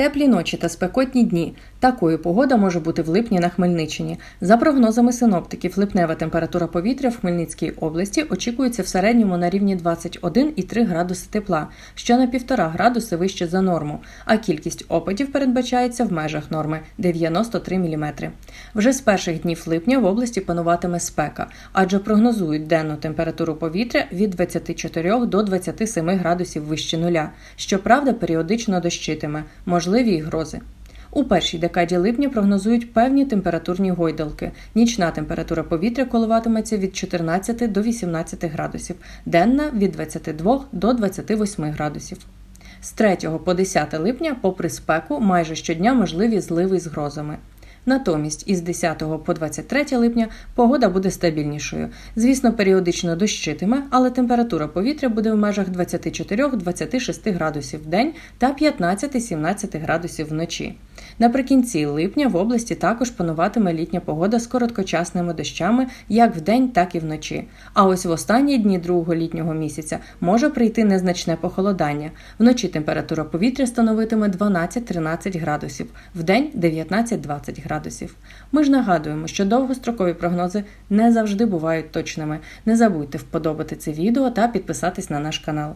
Теплі ночі та спекотні дні. Такою погода може бути в липні на Хмельниччині. За прогнозами синоптиків, липнева температура повітря в Хмельницькій області очікується в середньому на рівні 21,3 градуси тепла, що на 1,5 градуси вище за норму, а кількість опадів передбачається в межах норми 93 мм. Вже з перших днів липня в області пануватиме спека, адже прогнозують денну температуру повітря від 24 до 27 градусів вище нуля. Щоправда, періодично дощитиме, можливі й грози. У першій декаді липня прогнозують певні температурні гойдалки. Нічна температура повітря коливатиметься від 14 до 18 градусів, денна від 22 до 28 градусів. З 3 по 10 липня, попри спеку, майже щодня можливі зливи з грозами. Натомість із 10 по 23 липня погода буде стабільнішою. Звісно, періодично дощитиме, але температура повітря буде в межах 24-26 градусів в день та 15-17 градусів вночі. Наприкінці липня в області також пануватиме літня погода з короткочасними дощами як вдень, так і вночі. А ось в останні дні другого літнього місяця може прийти незначне похолодання. Вночі температура повітря становитиме 12-13 градусів, вдень 19-20 градусів. Ми ж нагадуємо, що довгострокові прогнози не завжди бувають точними. Не забудьте вподобати це відео та підписатись на наш канал.